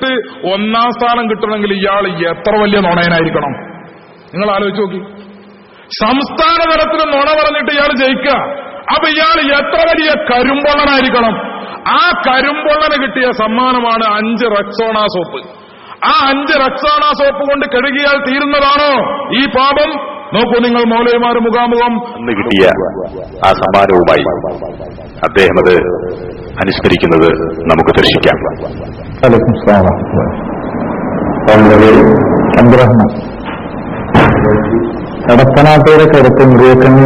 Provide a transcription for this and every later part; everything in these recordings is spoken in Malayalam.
മത്സരിച്ചിട്ട് ഒന്നാം സ്ഥാനം കിട്ടണമെങ്കിൽ ഇയാൾ എത്ര വലിയ നുണയനായിരിക്കണം? നിങ്ങൾ ആലോചിച്ച് നോക്കി. സംസ്ഥാന തലത്തിൽ നുണ പറഞ്ഞിട്ട് ഇയാൾ ജയിക്കുക. അപ്പൊ ഇയാൾ എത്ര വലിയ കരുമ്പൊള്ളനായിരിക്കണം? ആ കരുമ്പൊള്ളന് കിട്ടിയ സമ്മാനമാണ് അഞ്ച് റക്സോണ സോപ്പ്. ആ അഞ്ച് റക്സോണ സോപ്പ് കൊണ്ട് കഴുകിയാൽ തീരുന്നതാണോ ഈ പാപം? നോക്കൂ നിങ്ങൾ മൗലവിമാർ മുഖാമുഖം അന്ന് കിട്ടിയ ആ സമ്മാനവുമായി അദ്ദേഹം അത് അനുസ്മരിക്കുന്നത് നമുക്ക് ദർശിക്കാം. വലൈക്കും സ്ലാം അബ്ദുറഹ്മാൻ. കടപ്പനാട്ടയുടെ കരുത്ത് മുറിയക്കണ്ണി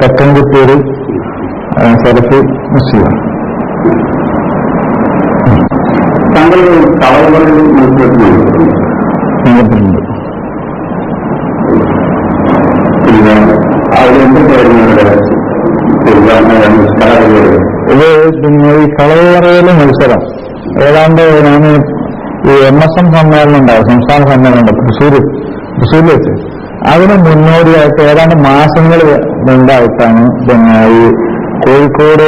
തെക്കൻകുത്തൂര് സരഫ് മുസ്ലിം. താങ്കൾ പിന്നെ നിങ്ങളുടെ നിസ്കാരങ്ങൾ ഇത് ഈ കളവ് പറയൽ മത്സരം. ഏതാണ്ട് ഞാൻ ഈ എം എസ് എം സമ്മേളനം ഉണ്ടാവും സംസ്ഥാന സമ്മേളനം ഉണ്ട് തൃശ്ശൂർ തൃശ്ശൂരിൽ വെച്ച്. അതിന് മുന്നോടിയായിട്ട് ഏതാണ്ട് മാസങ്ങൾ മുമ്പായിട്ടാണ് പിന്നെ ഈ കോഴിക്കോട്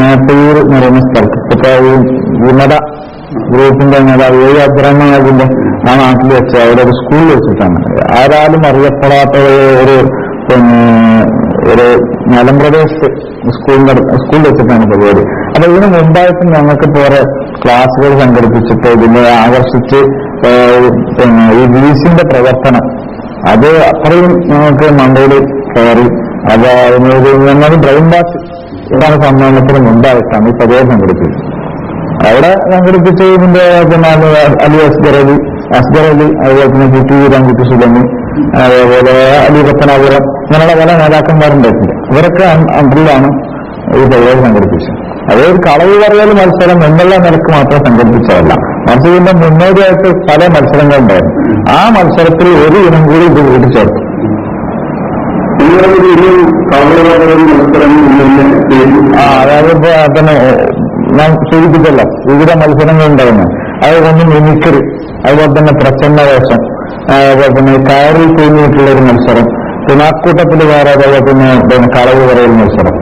മേപ്പയൂർ എന്ന് പറയുന്ന സ്ഥലത്ത് ഇപ്പൊ ഈ വിമത ഗ്രൂപ്പിന്റെ നേതാവ് ഏഴ് അബ്ദുറഹ്മാനാജിന്റെ ആ നാട്ടിൽ വെച്ച് അവിടെ ഒരു സ്കൂളിൽ വെച്ചിട്ടാണ്. ആരാലും അറിയപ്പെടാത്ത ഒരു പിന്നെ ഒരു മലമ്പ്രദേശ് സ്കൂളിന്റെ സ്കൂൾ വെച്ചിട്ടാണ് പരിപാടി. അപ്പൊ ഇതിന് മുമ്പായിട്ട് ഞങ്ങൾക്ക് കുറെ ക്ലാസ്സുകൾ സംഘടിപ്പിച്ചിട്ട് ഇതിനെ ആകർഷിച്ച് പിന്നെ ഈ വീസിന്റെ പ്രവർത്തനം. അത് അത്രയും ഞങ്ങൾക്ക് മണ്ടയിൽ കയറി അത് ഞങ്ങൾ ബ്രെയിൻ വാഷ് ഇതാണ് സമ്മേളനത്തിന് മുമ്പായിട്ടാണ് ഈ പരിപാടി സംഘടിപ്പിച്ചത്. അവിടെ സംഘടിപ്പിച്ച ഇതിന്റെ പിന്നെ അലി അസ്ഗർ അലി അസ്ഗർ അലി അതുപോലെ തന്നെ ജി ടി രാംകുട്ടി സുലമി അതേപോലെ അലി അങ്ങനെയുള്ള പല നേതാക്കന്മാരുണ്ടായിട്ടുണ്ട് ഇവരൊക്കെ അണ്ടിലാണ് ഈ പരിപാടി സംഘടിപ്പിച്ചത്. അതേ ഒരു കളവ് പറയൽ മത്സരം എന്നുള്ള നിലയ്ക്ക് മാത്രം സംഘടിപ്പിച്ചതല്ല. മറിച്ച് മുന്നോടിയായിട്ട് പല മത്സരങ്ങളുണ്ടായിരുന്നു ആ മത്സരത്തിൽ ഒരു ഇനം കൂടി ഇത് കൂട്ടിച്ചേർത്തു. അതായത് ഇപ്പൊ തന്നെ ഞാൻ സൂചിപ്പിച്ചല്ലോ വിവിധ മത്സരങ്ങൾ ഉണ്ടായിരുന്നു അതുകൊണ്ട് മിമിക്രി അതുപോലെ തന്നെ പ്രച്ഛന്ന വേഷം അതുപോലെ തന്നെ കയറിൽ തൂങ്ങിയിട്ടുള്ള ഒരു മത്സരം. തുണാക്കൂട്ടത്തിൽ വേറെ അതേപോലെ പിന്നെ കളവ് പറയൽ മത്സരം.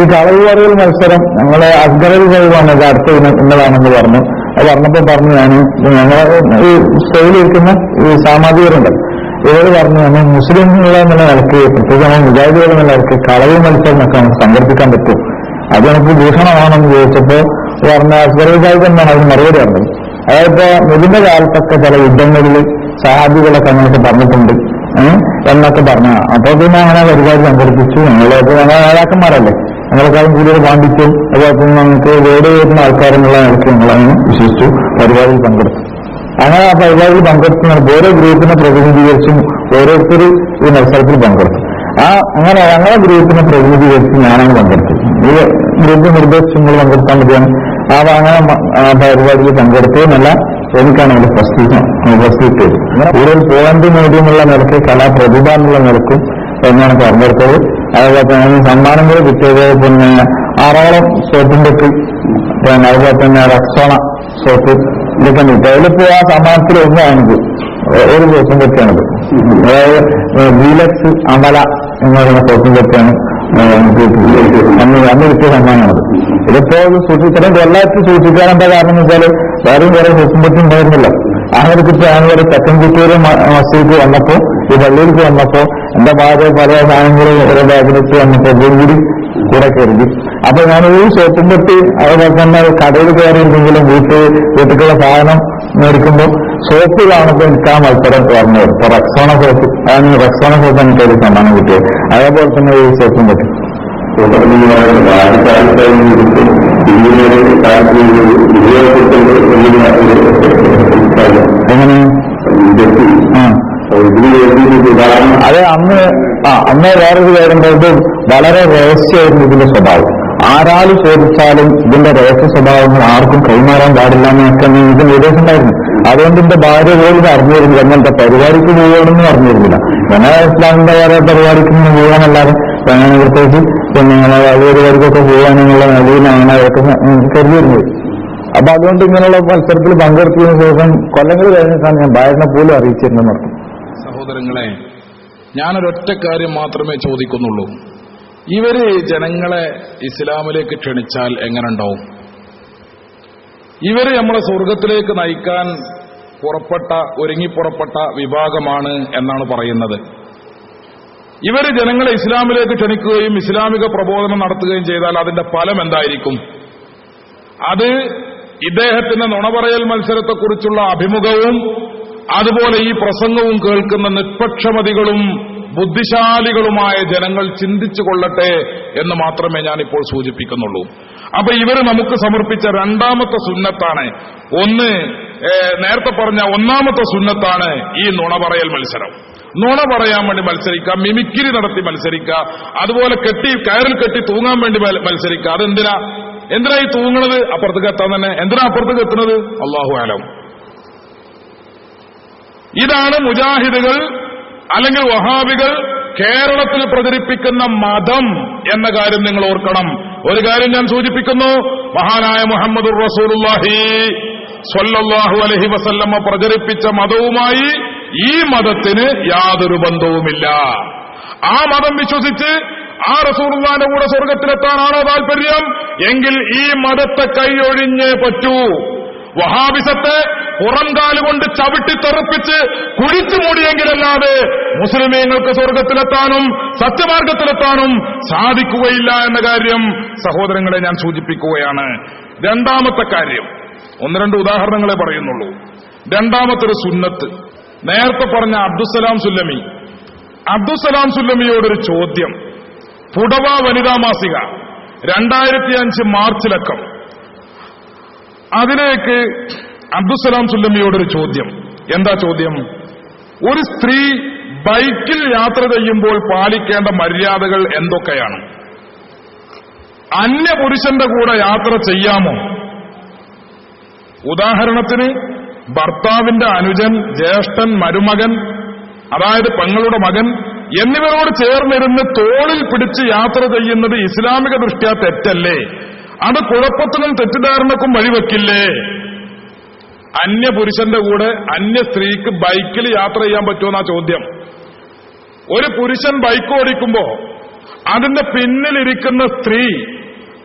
ഈ കളവ് പറയൽ മത്സരം ഞങ്ങളെ അസ്ഗറിൽ കഴിവാണ് ഇത് അടുത്ത ഇന്നതാണെന്ന് പറഞ്ഞു. അത് പറഞ്ഞപ്പോൾ പറഞ്ഞു ഞാൻ ഞങ്ങളെ ഈ സ്റ്റൈലിരിക്കുന്ന ഈ സാമാജികരുണ്ട്. ഇവർ പറഞ്ഞു നമ്മൾ മുസ്ലിമുകളെ എന്നുള്ള നിലയ്ക്ക് പ്രത്യേകിച്ച് മുജാഹിദികളെ എന്നുള്ള നിലയ്ക്ക് കളവ് മത്സരം ഒക്കെ നമുക്ക് സംഘടിപ്പിക്കാൻ പറ്റും. അത് നമുക്ക് ഭൂഷണമാണെന്ന് ചോദിച്ചപ്പോ പറഞ്ഞ അസ്ഗറിതായി എന്നാണ് അതിന് മറുപടി പറഞ്ഞത്. അതായത് മുതിന്റെ കാലത്തൊക്കെ ചില യുദ്ധങ്ങളിൽ സഹാബികളൊക്കെ അങ്ങനെയൊക്കെ പറഞ്ഞിട്ടുണ്ട്. എന്നൊക്കെ പറഞ്ഞു. അപ്പൊ പിന്നെ അങ്ങനെ പരിപാടി സംഘടിപ്പിച്ചു. ഞങ്ങളൊക്കെ ഞങ്ങൾ നേതാക്കന്മാരല്ലേ? ഞങ്ങളെക്കാളും കൂടുതൽ പാണ്ഡിത്യം അതുപോലെ തന്നെ നമുക്ക് വേട് വരുന്ന ആൾക്കാരെന്നുള്ള നിലയ്ക്ക് ഞങ്ങളങ്ങനെ വിശ്വസിച്ചു. പരിപാടിയിൽ പങ്കെടുത്തു. അങ്ങനെ ആ പരിപാടിയിൽ പങ്കെടുക്കുന്ന ഓരോ ഗ്രൂപ്പിനെ പ്രതിനിധീകരിച്ചും ഓരോരുത്തർ ഈ മത്സരത്തിൽ പങ്കെടുത്തു. ആ അങ്ങനെ ഞങ്ങളെ ഗ്രൂപ്പിനെ പ്രതിനിധീകരിച്ച് ഞാനാണ് പങ്കെടുത്തത് ഈ ഗ്രൂപ്പ് നിർദ്ദേശങ്ങൾ പങ്കെടുത്താൽ മതിയാണ്. ആ അങ്ങനെ പരിപാടിയിൽ പങ്കെടുത്തു എന്നല്ല എനിക്കാണ് അതിൽ ഫസ്റ്റ് ഫസ്റ്റ് കിട്ടിയത് കൂടുതൽ പോയിന്റ് നേടിയെന്നുള്ള നിരക്ക് കലാപ്രതിഭ എന്നുള്ള നിലക്കും എന്നാണ് തെരഞ്ഞെടുത്തത് അതുപോലെ തന്നെ സമ്മാനങ്ങൾ കിട്ടിയത് പിന്നെ ആറോളം സോപ്പിന്റെ പിന്നെ അതുപോലെ തന്നെ റക്സോണ സോപ്പ് ഇതൊക്കെ കിട്ടി. അതിലിപ്പോ ആ സമ്മാനത്തിൽ ഒന്നാണിത്. ഒരു ദിവസം ഒക്കെയാണിത് അതായത് വീലക്സ് അമല എന്ന് പറയുന്ന സോപ്പിന്റെ പറ്റിയാണ് അന്ന് സമ്മാനമാണത് ഇതിപ്പോ സൂക്ഷിക്കണം കൊല്ലായിട്ട് സൂക്ഷിക്കാൻ എന്താ കാരണം എന്ന് വെച്ചാൽ വേറെയും വേറെ പറ്റി ഉണ്ടായിരുന്നില്ല. അങ്ങനെ കിട്ടിയ ആളുകൾ തെക്കൻ കുത്തൂര് മസ്ജിദ് വന്നപ്പോ ഈ പള്ളിയിലേക്ക് വന്നപ്പോ എന്റെ ഭാര്യ പല സാധനങ്ങളും ഓരോ ബാഗിലേക്ക് വന്നപ്പോ ഗുരുകൂടി കൂടി കരുതി. അപ്പൊ ഞാൻ ഈ സോപ്പും പെട്ടി അതുപോലെ തന്നെ കടയിൽ കയറിയിരുന്നെങ്കിലും വീട്ടിൽ വീട്ടിലുള്ള സാധനം മേടിക്കുമ്പോൾ സോപ്പ് കാണുമ്പോൾ എനിക്ക് ആ മത്സരം വരും ഇപ്പൊ റക്സോണ സോപ്പ് അതാണ് റക്സോണ സോപ്പ് എനിക്ക് ഒരു സമ്മാനം കിട്ടിയത്. അതേപോലെ തന്നെ ഈ സോപ്പും പറ്റും. അത് അന്ന് ആ അന്ന് വേറൊരു കാര്യം പറഞ്ഞത് വളരെ രഹസ്യമായിരുന്നു ഇതിന്റെ സ്വഭാവം. ആരാൽ ചോദിച്ചാലും ഇതിന്റെ രഹസ്യ സ്വഭാവങ്ങൾ ആർക്കും കൈമാറാൻ പാടില്ല എന്നൊക്കെ ഇത് നിർദ്ദേശം ഉണ്ടായിരുന്നു. അതുകൊണ്ട് എന്റെ ഭാര്യ പോലും അറിഞ്ഞിരുന്നില്ല. അങ്ങനത്തെ പരിപാടിക്ക് പോവുകയാണെന്ന് അറിഞ്ഞിരുന്നില്ല. അങ്ങനെ ഇസ്ലാമിന്റെ വേറെ പരിപാടിക്ക് പോകാനല്ലാതെ അങ്ങനെ പ്രത്യേകിച്ച് പിന്നെ പരിപാടിക്കൊക്കെ പോകാനെന്നുള്ള നിലയിലാണ് അവരൊക്കെ കരുതിയിരുന്നത്. അപ്പൊ അതുകൊണ്ട് ഇങ്ങനെയുള്ള മത്സരത്തിൽ പങ്കെടുത്തതിനു ശേഷം കൊല്ലങ്ങൾ കഴിഞ്ഞിട്ടാണ് ഞാൻ ഭാര്യനെ പോലും അറിയിച്ചിരുന്നത് നടത്തും സഹോദരങ്ങളെ ഞാനൊരൊറ്റ കാര്യം മാത്രമേ ചോദിക്കുന്നുള്ളൂ. ഇവർ ജനങ്ങളെ ഇസ്ലാമിലേക്ക് ക്ഷണിച്ചാൽ എങ്ങനെ ഉണ്ടാവും? ഇവർ നമ്മളെ സ്വർഗത്തിലേക്ക് നയിക്കാൻ പുറപ്പെട്ട ഒരുങ്ങിപ്പുറപ്പെട്ട വിഭാഗമാണ് എന്നാണ് പറയുന്നത്. ഇവർ ജനങ്ങളെ ഇസ്ലാമിലേക്ക് ക്ഷണിക്കുകയും ഇസ്ലാമിക പ്രബോധനം നടത്തുകയും ചെയ്താൽ അതിന്റെ ഫലം എന്തായിരിക്കും? അത് ഇദ്ദേഹത്തിന്റെ നുണപറയൽ മത്സരത്തെക്കുറിച്ചുള്ള അഭിമുഖവും അതുപോലെ ഈ പ്രസംഗവും കേൾക്കുന്ന നിഷ്പക്ഷമതികളും ബുദ്ധിശാലികളുമായ ജനങ്ങൾ ചിന്തിച്ചു കൊള്ളട്ടെ എന്ന് മാത്രമേ ഞാൻ ഇപ്പോൾ സൂചിപ്പിക്കുന്നുള്ളൂ. അപ്പൊ ഇവർ നമുക്ക് സമർപ്പിച്ച രണ്ടാമത്തെ സുന്നത്താണ്. ഒന്ന് നേരത്തെ പറഞ്ഞ ഒന്നാമത്തെ സുന്നത്താണ് ഈ നുണ പറയൽ മത്സരം. നുണ പറയാൻ വേണ്ടി മത്സരിക്കുക മിമിക്രി നടത്തി മത്സരിക്കുക അതുപോലെ കെട്ടി കയറിൽ കെട്ടി തൂങ്ങാൻ വേണ്ടി മത്സരിക്കുക. അതെന്തിനാ? എന്തിനാ ഈ തൂങ്ങണത്? അപ്പുറത്തേക്ക് എത്താൻ തന്നെ. എന്തിനാ അപ്പുറത്തേക്ക് എത്തുന്നത്? അള്ളാഹു ആലം ഇതാണ് മുജാഹിദുകൾ അല്ലെങ്കിൽ വഹാബികൾ കേരളത്തിൽ പ്രചരിപ്പിക്കുന്ന മതം എന്ന കാര്യം നിങ്ങൾ ഓർക്കണം. ഒരു കാര്യം ഞാൻ സൂചിപ്പിക്കുന്നു. മഹാനായ മുഹമ്മദ് റസൂലുള്ളാഹി സ്വല്ലല്ലാഹു അലഹി വസല്ലമ പ്രചരിപ്പിച്ച മതവുമായി ഈ മതത്തിന് യാതൊരു ബന്ധവുമില്ല. ആ മതം വിശ്വസിച്ച് ആ റസൂറുല്ലാന്റെ കൂടെ സ്വർഗത്തിലെത്താനാണോ താല്പര്യം എങ്കിൽ ഈ മതത്തെ കൈയൊഴിഞ്ഞേ പറ്റൂ. വഹാബിസത്തെ പുറംകാലുകൊണ്ട് ചവിട്ടി തെറുപ്പിച്ച് കുഴിച്ചു മൂടിയെങ്കിലല്ലാതെ മുസ്ലിമീങ്ങൾക്ക് സ്വർഗത്തിലെത്താനും സത്യമാർഗത്തിലെത്താനും സാധിക്കുകയില്ല എന്ന കാര്യം സഹോദരങ്ങളെ ഞാൻ സൂചിപ്പിക്കുകയാണ്. രണ്ടാമത്തെ കാര്യം ഒന്ന് രണ്ട് ഉദാഹരണങ്ങളെ പറയുന്നുള്ളൂ. രണ്ടാമത്തെ ഒരു സുന്നത്ത്. നേരത്തെ പറഞ്ഞ അബ്ദുസലാം സുല്ലമി. അബ്ദുസലാം സുല്ലമിയോടൊരു ചോദ്യം. പുടവ വനിതാ മാസിക രണ്ടായിരത്തി അഞ്ച് മാർച്ചിലക്കം. അതിലേക്ക് അബ്ദുസലാം സുല്ലമ്മിയോടൊരു ചോദ്യം. എന്താ ചോദ്യം? ഒരു സ്ത്രീ ബൈക്കിൽ യാത്ര ചെയ്യുമ്പോൾ പാലിക്കേണ്ട മര്യാദകൾ എന്തൊക്കെയാണ്? അന്യ പുരുഷന്റെ കൂടെ യാത്ര ചെയ്യാമോ? ഉദാഹരണത്തിന് ഭർത്താവിന്റെ അനുജൻ ജ്യേഷ്ഠൻ മരുമകൻ അതായത് പെങ്ങളുടെ മകൻ എന്നിവരോട് ചേർന്നിരുന്ന് തോളിൽ പിടിച്ച് യാത്ര ചെയ്യുന്നത് ഇസ്ലാമിക ദൃഷ്ട്യാ തെറ്റല്ലേ? അത് കുഴപ്പത്തിനും തെറ്റിദ്ധാരണക്കും വഴിവെക്കില്ലേ? അന്യപുരുഷന്റെ കൂടെ അന്യ സ്ത്രീക്ക് ബൈക്കിൽ യാത്ര ചെയ്യാൻ പറ്റുമെന്നാ ചോദ്യം. ഒരു പുരുഷൻ ബൈക്ക് ഓടിക്കുമ്പോ അതിന്റെ പിന്നിലിരിക്കുന്ന സ്ത്രീ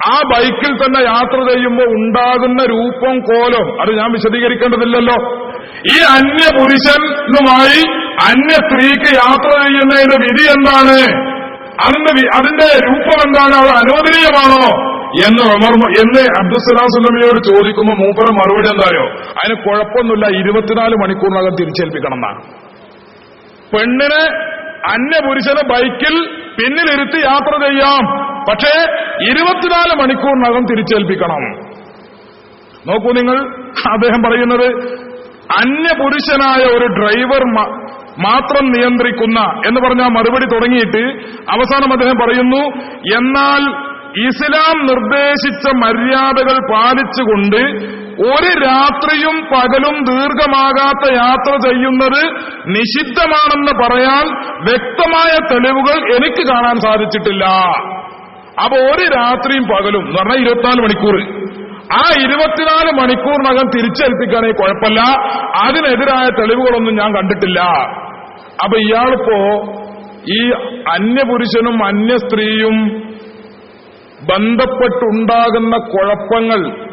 ആ ബൈക്കിൽ തന്നെ യാത്ര ചെയ്യുമ്പോൾ ഉണ്ടാകുന്ന രൂപം കോലം അത് ഞാൻ വിശദീകരിക്കേണ്ടതില്ലല്ലോ. ഈ അന്യ പുരുഷനുമായി അന്യ സ്ത്രീക്ക് യാത്ര ചെയ്യുന്നതിന്റെ വിധി എന്താണ്? അതിന്റെ അതിന്റെ രൂപം എന്താണ്? അത് അനുവദനീയമാണോ? എന്ന് ഉമർ എന്ന് അബ്ദുസലാം സുല്ലമിയോട് ചോദിക്കുമ്പോൾ മൂപ്പറ മറുപടി എന്തായോ? അതിന് കുഴപ്പമൊന്നുമില്ല ഇരുപത്തിനാല് മണിക്കൂറിനകം തിരിച്ചേൽപ്പിക്കണം എന്നാണ് പെണ്ണിന് അന്യപുരുഷനെ ബൈക്കിൽ പിന്നിലിരുത്തി യാത്ര ചെയ്യാം. പക്ഷേ ഇരുപത്തിനാല് മണിക്കൂറിനകം തിരിച്ചേൽപ്പിക്കണം. നോക്കൂ നിങ്ങൾ അദ്ദേഹം പറയുന്നത് അന്യപുരുഷനായ ഒരു ഡ്രൈവർ മാത്രം നിയന്ത്രിക്കുന്ന എന്ന് പറഞ്ഞ മറുപടി തുടങ്ങിയിട്ട് അവസാനം അദ്ദേഹം പറയുന്നു എന്നാൽ ഇസ്ലാം നിർദ്ദേശിച്ച മര്യാദകൾ പാലിച്ചുകൊണ്ട് ഒരു രാത്രിയും പകലും ദീർഘമാകാത്ത യാത്ര ചെയ്യുന്നത് നിഷിദ്ധമാണെന്ന് പറയാൻ വ്യക്തമായ തെളിവുകൾ എനിക്ക് കാണാൻ സാധിച്ചിട്ടില്ല. അപ്പൊ ഒരു രാത്രിയും പകലും എന്ന് പറഞ്ഞാൽ ഇരുപത്തിനാല് മണിക്കൂർ. ആ ഇരുപത്തിനാല് മണിക്കൂറിനകം തിരിച്ചേൽപ്പിക്കുകയാണെങ്കിൽ കുഴപ്പമില്ല. അതിനെതിരായ തെളിവുകളൊന്നും ഞാൻ കണ്ടിട്ടില്ല. അപ്പൊ ഇയാളിപ്പോ ഈ അന്യപുരുഷനും അന്യ സ്ത്രീയും ബന്ധപ്പെട്ടുണ്ടാകുന്ന കുഴപ്പങ്ങൾ.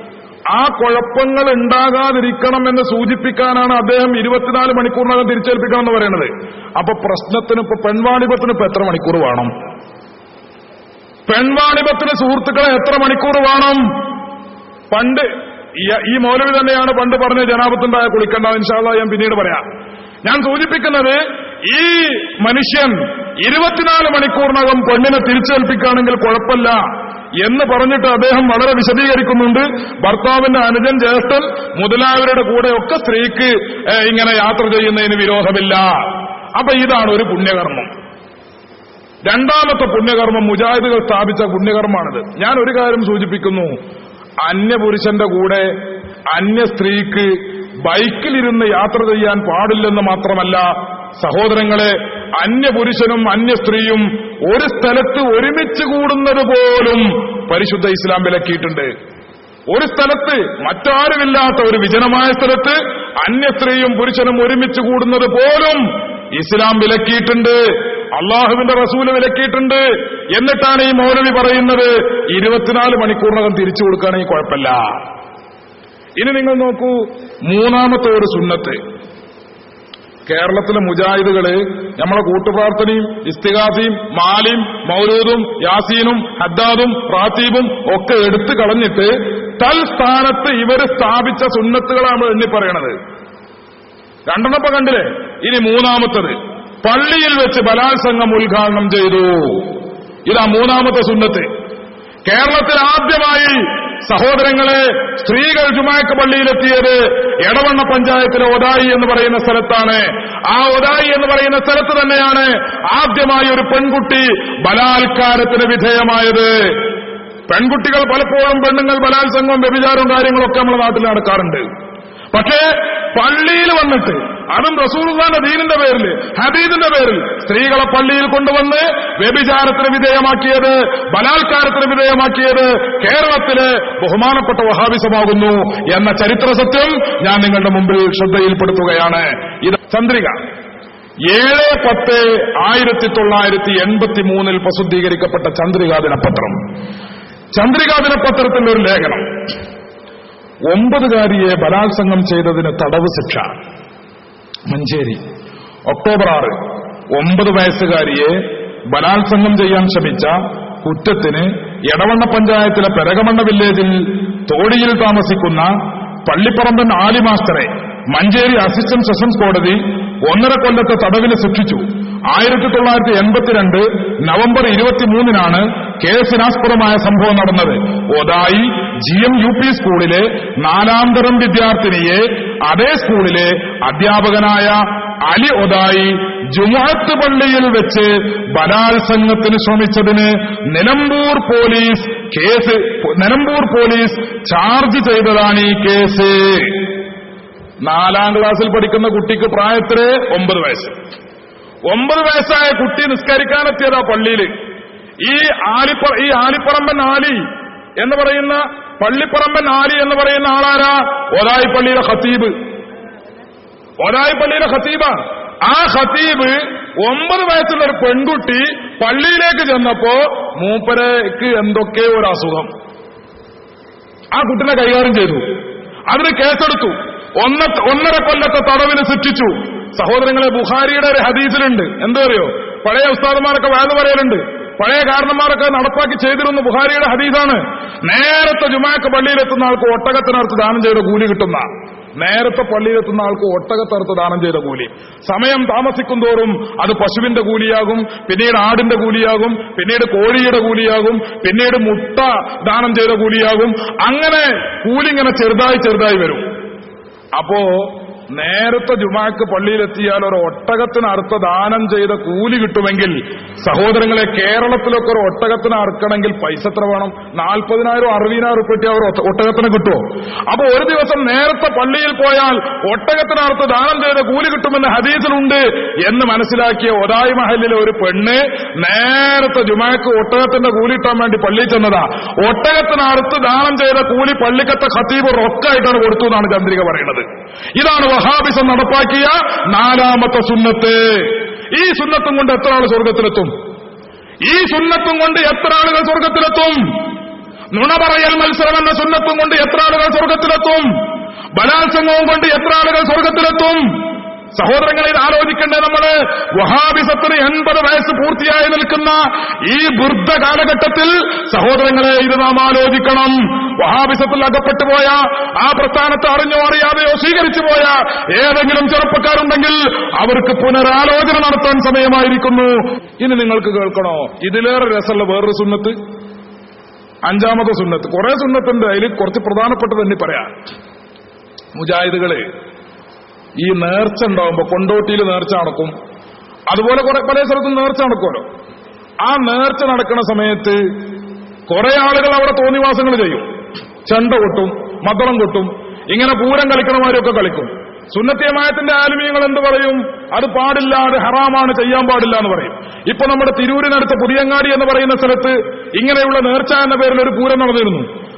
ആ കുഴപ്പങ്ങൾ ഉണ്ടാകാതിരിക്കണം എന്ന് സൂചിപ്പിക്കാനാണ് അദ്ദേഹം ഇരുപത്തിനാല് മണിക്കൂറിനകം തിരിച്ചേൽപ്പിക്കണം എന്ന് പറയുന്നത്. അപ്പൊ പ്രശ്നത്തിന് ഇപ്പൊ പെൺവാണിപത്തിന് ഇപ്പൊ എത്ര മണിക്കൂർ വേണം? പെൺവാണിപത്തിന് സുഹൃത്തുക്കളെ എത്ര മണിക്കൂർ വേണം? പണ്ട് ഈ- മൗലവി തന്നെയാണ് പണ്ട് പറഞ്ഞ ജനാപത്തുണ്ടായ കുളിക്കണ്ട ഇൻഷാല്ല ഞാൻ പിന്നീട് പറയാം. ഞാൻ സൂചിപ്പിക്കുന്നത് ഈ മനുഷ്യൻ ഇരുപത്തിനാല് മണിക്കൂറിനകം പെണ്ണിനെ തിരിച്ചേൽപ്പിക്കുകയാണെങ്കിൽ കുഴപ്പമില്ല. എന്ന് പറഞ്ഞിട്ട് അദ്ദേഹം വളരെ വിശദീകരിക്കുന്നുണ്ട്. ഭർത്താവിന്റെ അനുജൻ ജ്യേഷ്ഠൻ മുതലായവരുടെ കൂടെയൊക്കെ സ്ത്രീക്ക് ഇങ്ങനെ യാത്ര ചെയ്യുന്നതിന് വിരോധമില്ല. അപ്പൊ ഇതാണ് ഒരു പുണ്യകർമ്മം. രണ്ടാമത്തെ പുണ്യകർമ്മം മുജാഹിദുകൾ സ്ഥാപിച്ച പുണ്യകർമ്മമാണിത്. ഞാൻ ഒരു കാര്യം സൂചിപ്പിക്കുന്നു. അന്യപുരുഷന്റെ കൂടെ അന്യ സ്ത്രീക്ക് ബൈക്കിലിരുന്ന് യാത്ര ചെയ്യാൻ പാടില്ലെന്ന് മാത്രമല്ല സഹോദരങ്ങളെ അന്യപുരുഷനും അന്യ സ്ത്രീയും ഒരു സ്ഥലത്ത് ഒരുമിച്ച് കൂടുന്നത് പോലും പരിശുദ്ധ ഇസ്ലാം വിലക്കിയിട്ടുണ്ട്. ഒരു സ്ഥലത്ത് മറ്റാരുമില്ലാത്ത ഒരു വിജനമായ സ്ഥലത്ത് അന്യ സ്ത്രീയും പുരുഷനും ഒരുമിച്ച് കൂടുന്നത് പോലും ഇസ്ലാം വിലക്കിയിട്ടുണ്ട്. അള്ളാഹുവിന്റെ റസൂൽ വിലക്കിയിട്ടുണ്ട്. എന്നിട്ടാണ് ഈ മൗലവി പറയുന്നത് ഇരുപത്തിനാല് മണിക്കൂറിനകം തിരിച്ചു കൊടുക്കുകയാണെങ്കിൽ കുഴപ്പമില്ല. ഇനി നിങ്ങൾ നോക്കൂ മൂന്നാമത്തെ ഒരു സുന്നത്ത്. കേരളത്തിലെ മുജാഹിദുകൾ നമ്മളെ കൂട്ടുപ്രാർത്ഥനയും ഇസ്തിഹാസിയും മാലിയും മൗലൂദും യാസീനും ഹദ്ദാദും പ്രാതീബും ഒക്കെ എടുത്തു കളഞ്ഞിട്ട് തൽസ്ഥാനത്ത് ഇവർ സ്ഥാപിച്ച സുന്നത്തുകളാണ് നമ്മൾ എണ്ണി പറയണത്. രണ്ടെണ്ണപ്പം കണ്ടില്ലേ? ഇനി മൂന്നാമത്തത്. പള്ളിയിൽ വെച്ച് ബലാത്സംഗം ഉദ്ഘാടനം ചെയ്തു. ഇതാ മൂന്നാമത്തെ സുന്നത്ത്. കേരളത്തിൽ ആദ്യമായി സഹോദരങ്ങളെ സ്ത്രീകൾ ജുമാക്ക് പള്ളിയിലെത്തിയത് എടവണ്ണ പഞ്ചായത്തിലെ ഒതായി എന്ന് പറയുന്ന സ്ഥലത്താണ്. ആ ഒതായി എന്ന് പറയുന്ന സ്ഥലത്ത് തന്നെയാണ് ആദ്യമായി ഒരു പെൺകുട്ടി ബലാത്കാരത്തിന് വിധേയമായത്. പെൺകുട്ടികൾ പലപ്പോഴും പെണ്ണുങ്ങൾ ബലാത്സംഗവും വ്യഭിചാരവും കാര്യങ്ങളൊക്കെ നമ്മുടെ നാട്ടിൽ നടക്കാറുണ്ട്. പക്ഷേ പള്ളിയിൽ വന്നിട്ട് അതും റസൂൽഖാന്റെ ദീനിന്റെ പേരിൽ ഹദീദിന്റെ പേരിൽ. സ്ത്രീകളെ പള്ളിയിൽ കൊണ്ടുവന്ന് വ്യഭിചാരത്തിന് വിധേയമാക്കിയത് ബലാത്കാരത്തിന് വിധേയമാക്കിയത് കേരളത്തിലെ ബഹുമാനപ്പെട്ട വഹാബിസമാകുന്നു എന്ന ചരിത്ര സത്യം ഞാൻ നിങ്ങളുടെ മുമ്പിൽ ശ്രദ്ധയിൽപ്പെടുത്തുകയാണ്. ഇത് ചന്ദ്രിക. ഏഴ് പത്ത് ആയിരത്തി തൊള്ളായിരത്തി എൺപത്തി മൂന്നിൽ പ്രസിദ്ധീകരിക്കപ്പെട്ട ചന്ദ്രികാ ദിനപത്രം. ചന്ദ്രികാ ദിനപത്രത്തിന്റെ ഒരു ലേഖനം. ഒമ്പതുകാരിയെ ബലാത്സംഗം ചെയ്തതിന് തടവ് ശിക്ഷ. മഞ്ചേരി. ഒക്ടോബർ ആറ് ഒമ്പത് വയസ്സുകാരിയെ ബലാത്സംഗം ചെയ്യാൻ ശ്രമിച്ച കുറ്റത്തിന് എടവണ്ണ പഞ്ചായത്തിലെ പെരകമണ്ണ വില്ലേജിൽ തോടിയിൽ താമസിക്കുന്ന പള്ളിപ്പറമ്പൻ ആലി മാസ്റ്ററെ മഞ്ചേരി അസിസ്റ്റന്റ് സെഷൻസ് കോടതി ഒന്നര കൊല്ലത്തെ തടവിന് ശിക്ഷിച്ചു ആയിരത്തി തൊള്ളായിരത്തി എൺപത്തിരണ്ട് നവംബർ ഇരുപത്തിമൂന്നിനാണ് കേസിനാസ്പദമായ സംഭവം നടന്നത്. Othayi G M U P സ്കൂളിലെ നാലാം തരം വിദ്യാർത്ഥിനിയെ അതേ സ്കൂളിലെ അധ്യാപകനായ അലി ഒതായി ജുമുഅത്ത് പള്ളിയിൽ വെച്ച് ബലാത്സംഗത്തിന് ശ്രമിച്ചതിന് Nilambur police case Nilambur police charge ചെയ്തതാണ് ഈ കേസ്. നാലാം ക്ലാസ്സിൽ പഠിക്കുന്ന കുട്ടിക്ക് പ്രായത്തിലെ ഒമ്പത് വയസ്സ്. ഒമ്പത് വയസ്സായ കുട്ടി നിസ്കരിക്കാനെത്തിയതാ പള്ളിയിൽ ഈ ആലിപ്പ ഈ ആലിപ്പറമ്പൻ ആലി എന്ന് പറയുന്ന പള്ളിപ്പറമ്പൻ ആലി എന്ന് പറയുന്ന ആളാരാ? ഒരായി പള്ളിയിലെ ഖത്തീബ്. ഒരായി പള്ളിയിലെ ഖത്തീബാണ് ആ ഖത്തീബ് ഒമ്പത് വയസ്സുള്ള ഒരു പെൺകുട്ടി പള്ളിയിലേക്ക് ചെന്നപ്പോ മൂപ്പരക്ക് എന്തൊക്കെ ഒരു അസുഖം. ആ കുട്ടിനെ കൈകാര്യം ചെയ്തു. അതിന് കേസെടുത്തു. ഒന്ന ഒന്നര കൊല്ലത്തെ തടവിന് ശിക്ഷിച്ചു സഹോദരങ്ങളെ ബുഖാരിയുടെ ഒരു ഹദീസിലുണ്ട്. എന്താ അറിയോ? പഴയ ഉസ്താദന്മാരൊക്കെ വേദ പറയലുണ്ട്. പഴയ കാരണന്മാരൊക്കെ നടപ്പാക്കി ചെയ്തിരുന്ന ബുഹാരിയുടെ ഹദീസാണ്. നേരത്തെ ജുമാക്ക് പള്ളിയിലെത്തുന്ന ആൾക്ക് ഒട്ടകത്തിനടുത്ത് ദാനം ചെയ്ത കൂലി കിട്ടുന്ന. നേരത്തെ പള്ളിയിലെത്തുന്ന ആൾക്ക് ഒട്ടകത്തറുത്ത് ദാനം ചെയ്ത കൂലി. സമയം താമസിക്കും തോറും അത് പശുവിന്റെ കൂലിയാകും പിന്നീട് ആടിന്റെ കൂലിയാകും പിന്നീട് കോഴിയുടെ കൂലിയാകും പിന്നീട് മുട്ട ദാനം ചെയ്ത കൂലിയാകും. അങ്ങനെ കൂലി ഇങ്ങനെ ചെറുതായി ചെറുതായി വരും. അപ്പോ നേരത്തെ ജുമാക്ക് പള്ളിയിലെത്തിയാൽ ഒരു ഒട്ടകത്തിന് അർത്ഥ ദാനം ചെയ്ത കൂലി കിട്ടുമെങ്കിൽ സഹോദരങ്ങളെ കേരളത്തിലൊക്കെ ഒരു ഒട്ടകത്തിന് അറുക്കണമെങ്കിൽ പൈസ എത്ര വേണം? നാൽപ്പതിനായിരം അറുപതിനായിരം ഉറുപ്പിട്ട് അവർ ഒട്ടകത്തിന് കിട്ടുമോ അപ്പൊ ഒരു ദിവസം നേരത്തെ പള്ളിയിൽ പോയാൽ ഒട്ടകത്തിന് അർത്ഥ ദാനം ചെയ്ത കൂലി കിട്ടുമെന്ന് ഹദീസിലുണ്ട് എന്ന് മനസ്സിലാക്കിയ ഒതായി മഹലിലെ ഒരു പെണ്ണ് നേരത്തെ ജുമാക്ക് ഒട്ടകത്തിന്റെ കൂലി ഇട്ടാൻ വേണ്ടി പള്ളിയിൽ ചെന്നതാ. ഒട്ടകത്തിന് അർത്ഥ ദാനം ചെയ്ത കൂലി പള്ളിക്കത്തെ ഖത്തീബ് റൊക്കായിട്ടാണ് കൊടുത്തു എന്നാണ് ചന്ദ്രിക പറയുന്നത്. ഇതാണ് വഹാബിസം നടപ്പാക്കിയ നാലാമത്തെ സുന്നത്ത്. ഈ സുന്നത്തും കൊണ്ട് എത്ര ആൾ സ്വർഗത്തിലെത്തും? ഈ സുന്നത്തും കൊണ്ട് എത്ര ആളുകൾ സ്വർഗത്തിലെത്തും? നുണ പറയൽ മത്സരം എന്ന സുന്നത്തും കൊണ്ട് എത്ര ആളുകൾ സ്വർഗത്തിലെത്തും? ബലാത്സംഗവും കൊണ്ട് എത്ര ആളുകൾ സ്വർഗത്തിലെത്തും? സഹോദരങ്ങളെ ഇത് ആലോചിക്കേണ്ടത് നമ്മൾ? വഹാബിസത്തിന് എൺപത് വയസ്സ് പൂർത്തിയായി നിൽക്കുന്ന ഈ വൃദ്ധ കാലഘട്ടത്തിൽ സഹോദരങ്ങളെ ഇത് നാം ആലോചിക്കണം. വഹാബിസത്തിൽ അകപ്പെട്ടു പോയ ആ പ്രസ്ഥാനത്തെ അറിഞ്ഞോ അറിയാതെയോ സ്വീകരിച്ചു പോയ ഏതെങ്കിലും ചെറുപ്പക്കാരുണ്ടെങ്കിൽ അവർക്ക് പുനരാലോചന നടത്താൻ സമയമായിരിക്കുന്നു. ഇനി നിങ്ങൾക്ക് കേൾക്കണോ? ഇതിലേറെ രസമുള്ള വേറൊരു സുന്നത്ത്. അഞ്ചാമത്തെ സുന്നത്ത്. കുറെ സുന്നത്തുണ്ട്. അതിൽ കുറച്ച് പ്രധാനപ്പെട്ടത് തന്നെ പറയാം. മുജാഹിദുകൾ ഈ നേർച്ച ഉണ്ടാവുമ്പോ കൊണ്ടോട്ടിയിൽ നേർച്ച നടക്കും. അതുപോലെ കുറെ പല സ്ഥലത്തും നേർച്ച നടക്കുമല്ലോ. ആ നേർച്ച നടക്കുന്ന സമയത്ത് കുറെ ആളുകൾ അവിടെ തോന്നിവാസങ്ങൾ ചെയ്യും. ചെണ്ട കൊട്ടും മദളം കൊട്ടും ഇങ്ങനെ പൂരം കളിക്കണമാരൊക്കെ കളിക്കും. സുന്നത്തിയമായത്തിന്റെ ആലുമീങ്ങൾ എന്ത് പറയും? അത് പാടില്ല അത് ഹറാമാണ് ചെയ്യാൻ പാടില്ല എന്ന് പറയും. ഇപ്പൊ നമ്മുടെ തിരൂരിനടുത്ത് പുതിയങ്ങാടി എന്ന് പറയുന്ന സ്ഥലത്ത് ഇങ്ങനെയുള്ള നേർച്ച എന്ന പേരിൽ ഒരു പൂരം നടന്നിരുന്നു.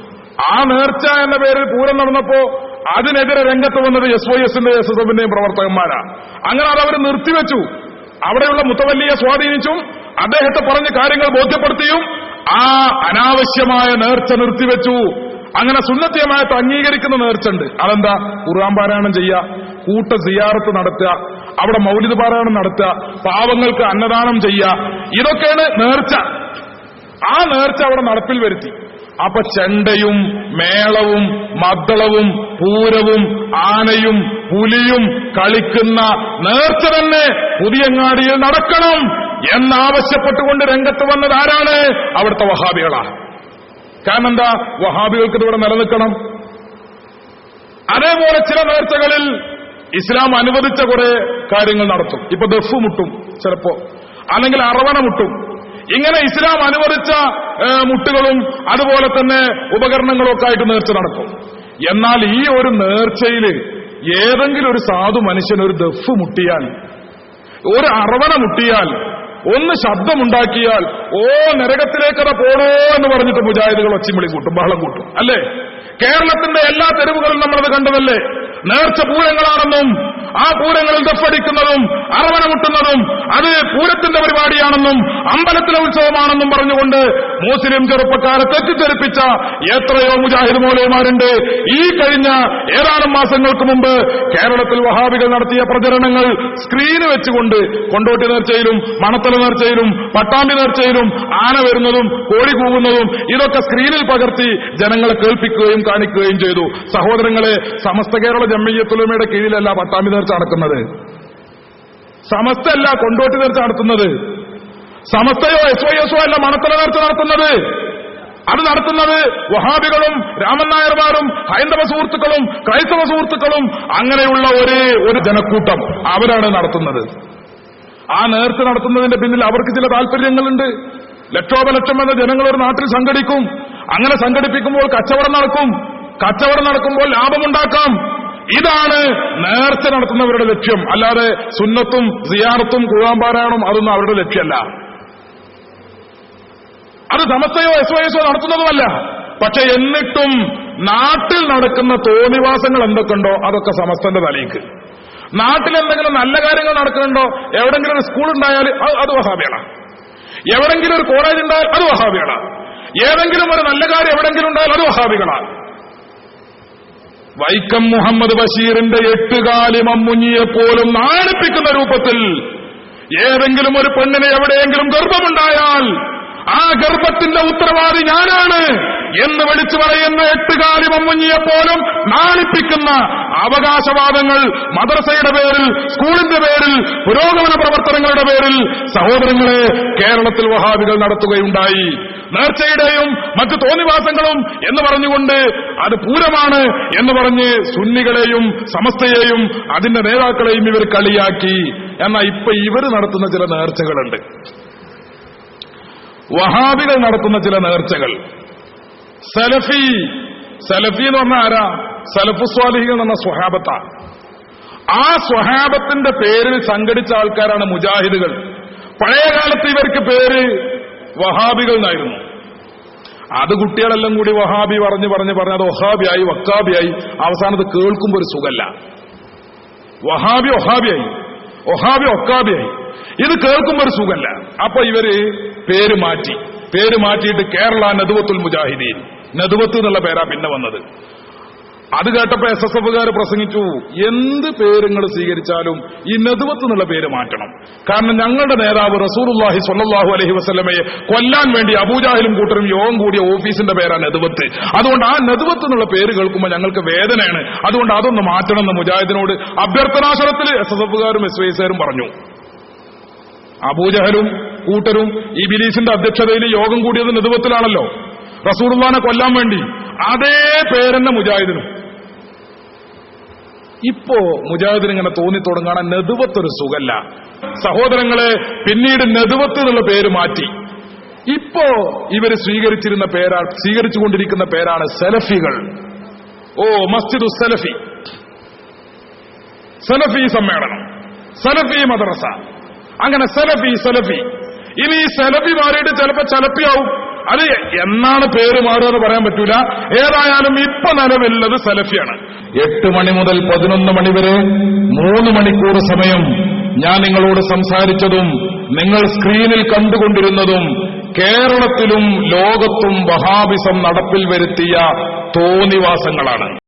ആ നേർച്ച എന്ന പേരിൽ പൂരം നടന്നപ്പോ അതിനെതിരെ രംഗത്ത് വന്നത് എസ് വൈ എസിന്റെ എസ് എസ് എഫിന്റെയും പ്രവർത്തകന്മാരാ. അങ്ങനെ അത് അവർ നിർത്തിവെച്ചു. അവിടെയുള്ള മുത്തവല്ലിയെ സ്വാധീനിച്ചും അദ്ദേഹത്തെ പറഞ്ഞ കാര്യങ്ങൾ ബോധ്യപ്പെടുത്തിയും ആ അനാവശ്യമായ നേർച്ച നിർത്തിവെച്ചു. അങ്ങനെ സുന്നത്യമായിട്ട് അംഗീകരിക്കുന്ന നേർച്ചുണ്ട് അതെന്താ? ഖുർആൻ പാരായണം ചെയ്യുക കൂട്ട സിയാറത്ത് നടത്തുക അവിടെ മൗലിക പാരായണം നടത്തുക പാവങ്ങൾക്ക് അന്നദാനം ചെയ്യുക ഇതൊക്കെയാണ് നേർച്ച. ആ നേർച്ച അവിടെ നടപ്പിൽ വരുത്തി. അപ്പൊ ചെണ്ടയും മേളവും മദ്ദളവും പൂരവും ആനയും പുലിയും കളിക്കുന്ന നേർച്ച തന്നെ പുതിയങ്ങാടിയിൽ നടക്കണം എന്നാവശ്യപ്പെട്ടുകൊണ്ട് രംഗത്ത് വന്നത് ആരാണ്? അവിടുത്തെ വഹാബികളാണ് കാരണം എന്താ വഹാബികൾക്ക് ഇതിവിടെ നിലനിൽക്കണം. അതേപോലെ ചില നേർച്ചകളിൽ ഇസ്ലാം അനുവദിച്ച കുറെ കാര്യങ്ങൾ നടത്തും. ഇപ്പൊ ദഫ് മുട്ടും ചിലപ്പോ. അല്ലെങ്കിൽ അറവണ മുട്ടും. ഇങ്ങനെ ഇസ്ലാം അനുവദിച്ച മുട്ടുകളും അതുപോലെ തന്നെ ഉപകരണങ്ങളും ഒക്കെ ആയിട്ട് നേർച്ച നടക്കും. എന്നാൽ ഈ ഒരു നേർച്ചയിൽ ഏതെങ്കിലും ഒരു സാധു മനുഷ്യൻ ഒരു ദഫ് മുട്ടിയാൽ ഒരു അറവണ മുട്ടിയാൽ ഒന്ന് ശബ്ദമുണ്ടാക്കിയാൽ ഓ നരകത്തിലേക്കത പോടോ എന്ന് പറഞ്ഞിട്ട് മുജാഹിദുകൾ ഒച്ചിമിളി കൂട്ടും ബഹളം കൂട്ടും. അല്ലേ? കേരളത്തിന്റെ എല്ലാ തെരുവുകളും നമ്മളത് കണ്ടതല്ലേ? നേർച്ച പൂരങ്ങളാണെന്നും ആ പൂരങ്ങളിൽ ദഫടിക്കുന്നതും അറവണ മുട്ടുന്നതും അത് പൂരത്തിന്റെ പരിപാടിയാണെന്നും അമ്പലത്തിലെ ഉത്സവമാണെന്നും പറഞ്ഞുകൊണ്ട് മുസ്ലിം ചെറുപ്പക്കാരെ തെറ്റിദ്ധരിപ്പിച്ച എത്രയോ മുജാഹിദ് മൂലയമാരുണ്ട് ഈ കഴിഞ്ഞ ഏതാനും മാസങ്ങൾക്ക് മുമ്പ് കേരളത്തിൽ വഹാബികൾ നടത്തിയ പ്രചരണങ്ങൾ സ്ക്രീന് വെച്ചുകൊണ്ട് കൊണ്ടോട്ടി നേർച്ചയിലും മണത്തല നേർച്ചയിലും പട്ടാമ്പി നേർച്ചയിലും ആന വരുന്നതും കോഴി കൂവുന്നതും ഇതൊക്കെ സ്ക്രീനിൽ പകർത്തി ജനങ്ങളെ കേൾപ്പിക്കുകയും കാണിക്കുകയും ചെയ്തു. സഹോദരങ്ങളെ സമസ്ത കേരള ജമ്മയ്യത്തുലമയുടെ കീഴിലല്ല പട്ടാമ്പി നേർച്ച നടക്കുന്നത്. സമസ്തല്ല കൊണ്ടോട്ടി നേർച്ച നടത്തുന്നത്. സമസ്തയോ എസ് വൈ എസോ അല്ല മണത്തല നേർച്ച നടത്തുന്നത്. അത് നടത്തുന്നത് വഹാബികളും രാമൻ നായർമാരും ഹൈന്ദവ സുഹൃത്തുക്കളും ക്രൈസ്തവ സുഹൃത്തുക്കളും അങ്ങനെയുള്ള ഒരു ഒരു ജനക്കൂട്ടം അവരാണ് നടത്തുന്നത്. ആ നേർച്ച നടത്തുന്നതിന്റെ പിന്നിൽ അവർക്ക് ചില താല്പര്യങ്ങളുണ്ട് ലക്ഷോപലക്ഷം എന്ന ജനങ്ങൾ ഒരു നാട്ടിൽ സംഘടിക്കും. അങ്ങനെ സംഘടിപ്പിക്കുമ്പോൾ കച്ചവടം നടക്കും. കച്ചവടം നടക്കുമ്പോൾ ലാഭമുണ്ടാക്കാം. ഇതാണ് നേർച്ച നടത്തുന്നവരുടെ ലക്ഷ്യം. അല്ലാതെ സുന്നത്തും സിയാറത്തും കുഴാമ്പാരായണും അതൊന്നും അവരുടെ ലക്ഷ്യമല്ല. അത് സമസ്തയോ എസ് വൈ എസോ നടത്തുന്നതുമല്ല. പക്ഷെ എന്നിട്ടും നാട്ടിൽ നടക്കുന്ന തോന്നിവാസങ്ങൾ എന്തൊക്കെയുണ്ടോ അതൊക്കെ സമസ്തന്റെ തലയിക്ക് നാട്ടിൽ എന്തെങ്കിലും നല്ല കാര്യങ്ങൾ നടക്കുന്നുണ്ടോ? എവിടെങ്കിലും ഒരു സ്കൂൾ ഉണ്ടായാൽ അത് അത് വഹാബിയാണ് എവിടെങ്കിലും ഒരു കോളേജ് ഉണ്ടായാൽ അത് വഹാബിയാണ് ഏതെങ്കിലും ഒരു നല്ല കാര്യം എവിടെങ്കിലും ഉണ്ടായാൽ അത് വഹാബികളാണ് വൈക്കം മുഹമ്മദ് ബഷീറിന്റെ എട്ടുകാലി മമ്മുഞ്ഞിയെ പോലും നാണിപ്പിക്കുന്ന രൂപത്തിൽ ഏതെങ്കിലും ഒരു പെണ്ണിന് എവിടെയെങ്കിലും ഗർഭമുണ്ടായാൽ ആ ഗർഭത്തിന്റെ ഉത്തരവാദി ഞാനാണ്. എന്ന് വിളിച്ചു പറയുന്ന എട്ടുകാലി മമ്മുഞ്ഞിയെ പോലും നാണിപ്പിക്കുന്ന അവകാശവാദങ്ങൾ മദ്രസയുടെ പേരിൽ സ്കൂളിന്റെ പേരിൽ പുരോഗമന പ്രവർത്തനങ്ങളുടെ പേരിൽ സഹോദരങ്ങളെ കേരളത്തിൽ വഹാബികൾ നടത്തുകയുണ്ടായി. നേർച്ചയുടെയും മറ്റു തോന്നിവാസങ്ങളും എന്ന് പറഞ്ഞുകൊണ്ട് അത് പൂരമാണ് എന്ന് പറഞ്ഞ് സുന്നികളെയും സമസ്തയെയും അതിന്റെ നേതാക്കളെയും ഇവർ കളിയാക്കി. എന്നാൽ ഇപ്പൊ ഇവർ നടത്തുന്ന ചില നേർച്ചകളുണ്ട്. വഹാബികൾ നടത്തുന്ന ചില നേർച്ചകൾ. സലഫി. സലഫി എന്ന് പറഞ്ഞ ആരാ? സലഫു സ്വാലിഹി എന്ന് പറഞ്ഞ സ്വഹാബത്ത. ആ സ്വഹാബത്തിന്റെ പേരിൽ സംഘടിച്ച ആൾക്കാരാണ് മുജാഹിദുകൾ. പഴയ കാലത്ത് ഇവർക്ക് പേര് വഹാബികൾ എന്നായിരുന്നു. അത് കുട്ടികളെല്ലാം കൂടി വഹാബി പറഞ്ഞ് പറഞ്ഞ് പറഞ്ഞ് അത് വഹാബിയായി വക്കാബിയായി അവസാനത്ത് കേൾക്കുമ്പോൾ ഒരു സുഖല്ല. വഹാബി ഒഹാബിയായി ഒഹാബി ഒക്കാബിയായി ഇത് കേൾക്കുമ്പോൾ ഒരു സുഖല്ല. അപ്പൊ ഇവർ പേര് മാറ്റി. പേര് മാറ്റിയിട്ട് കേരള നദുവത്തുൽ മുജാഹിദീൻ. നദുവത്ത് എന്നുള്ള പേരാ പിന്നെ വന്നത്. അത് കേട്ടപ്പോ എസ് എസ് എഫുകാർ പ്രസംഗിച്ചു. എന്ത് പേരുങ്ങൾ സ്വീകരിച്ചാലും ഈ നെതുവത്ത് എന്നുള്ള പേര് മാറ്റണം. കാരണം ഞങ്ങളുടെ നേതാവ് റസൂർഹി സൊല്ലാഹു അലഹി വസ്ലമയെ കൊല്ലാൻ വേണ്ടി അബൂജാഹിലും കൂട്ടരും യോഗം കൂടിയ ഓഫീസിന്റെ പേരാണ് നെതുവത്ത് അതുകൊണ്ട് ആ നെതുവത്ത് എന്നുള്ള പേര് കേൾക്കുമ്പോൾ ഞങ്ങൾക്ക് വേദനയാണ്. അതുകൊണ്ട് അതൊന്ന് മാറ്റണം എന്ന് മുജാഹിദിനോട് അഭ്യർത്ഥനാശനത്തിൽ എസ് എസ് എഫുകാരും എസ് വൈസുകാരും പറഞ്ഞു. അബൂജഹലും കൂട്ടരും ഈ ബിലീസിന്റെ അധ്യക്ഷതയിൽ യോഗം കൂടിയത് നെതുവത്തിലാണല്ലോ റസൂർവാനെ കൊല്ലാൻ വേണ്ടി. അതേ പേരെന്നെ മുജാഹിദിനും. ഇപ്പോ മുജാഹിദിന് ഇങ്ങനെ തോന്നി തുടങ്ങാൻ നെതുവത്തൊരു സുഖല്ല. സഹോദരങ്ങളെ പിന്നീട് നെതുവത്ത് എന്നുള്ള പേര് മാറ്റി. ഇപ്പോ ഇവർ സ്വീകരിച്ചിരുന്ന പേരാ സ്വീകരിച്ചുകൊണ്ടിരിക്കുന്ന പേരാണ് സെലഫികൾ. ഓ മസ്ജിദ് സെലഫി. സലഫി സമ്മേളനം. സലഫി മദ്രസ. അങ്ങനെ സലഫി സലഫി. ഇനി ഈ സലഫി മാറിയിട്ട് ചിലപ്പോ ചലപ്പിയാവും. അത് എന്നാണ് പേര് മാറുക എന്ന് പറയാൻ പറ്റൂല. ഏതായാലും ഇപ്പൊ നിലവിലുള്ളത് സെലഫിയാണ്. എട്ട് മണി മുതൽ പതിനൊന്ന് മണി വരെ മൂന്ന് മണിക്കൂർ സമയം ഞാൻ നിങ്ങളോട് സംസാരിച്ചതും നിങ്ങൾ സ്ക്രീനിൽ കണ്ടുകൊണ്ടിരുന്നതും കേരളത്തിലും ലോകത്തും വഹാബിസം നടപ്പിൽ വരുത്തിയ തോന്നിവാസങ്ങളാണ്.